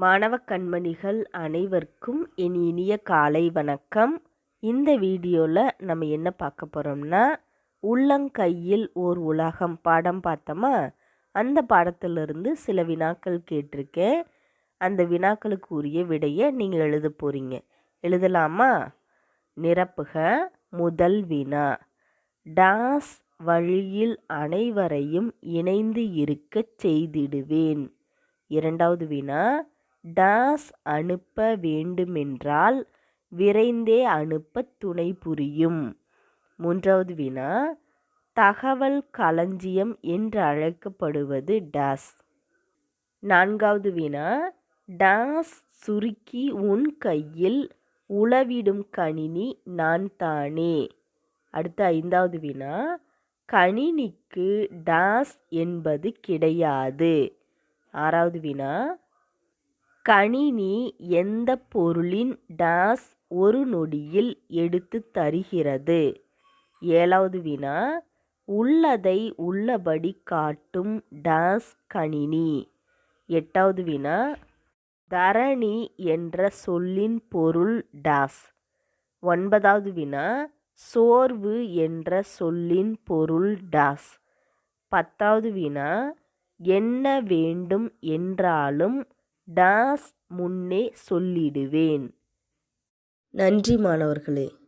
மாணவ கண்மணிகள் அனைவருக்கும் என் இனிய காலை வணக்கம். இந்த வீடியோவில் நம்ம என்ன பார்க்க போகிறோம்னா உள்ளங்கையில் ஓர் உலகம் பாடம் பார்த்தோமா? அந்த பாடத்திலிருந்து சில வினாக்கள் கேட்டிருக்கேன். அந்த வினாக்களுக்கு உரிய விடையை நீங்கள் எழுத போகிறீங்க எழுதலாமா? நிரப்புக. முதல் வினா. டாஸ் வழியில் அனைவரையும் இணைந்து இருக்கச் செய்திடுவேன். இரண்டாவது வினா. டாஸ் அனுப்ப வேண்டுமென்றால் விரைந்தே அனுப்ப துணை புரியும். மூன்றாவது வினா தகவல் களஞ்சியம் என்று அழைக்கப்படுவது டாஸ் நான்காவது வினா டாஸ் சுருக்கி உன் கையில் உளவிடும் கணினி நான் தானே. அடுத்த ஐந்தாவது வினா கணினிக்கு டாஸ் என்பது கிடையாது. ஆறாவது வினா கணினி எந்த பொருளின் டாஸ் ஒரு நொடியில் எடுத்து தருகிறது? ஏழாவது வினா உள்ளதை உள்ளபடி காட்டும் டாஸ் கணினி. எட்டாவது வினா தரணி என்ற சொல்லின் பொருள் டாஸ். ஒன்பதாவது வினா சோர்வு என்ற சொல்லின் பொருள் டாஸ். பத்தாவது வினா என்ன வேண்டும் என்றாலும் டாஸ் முன்னே சொல்லிடுவேன். நன்றி மாணவர்களே.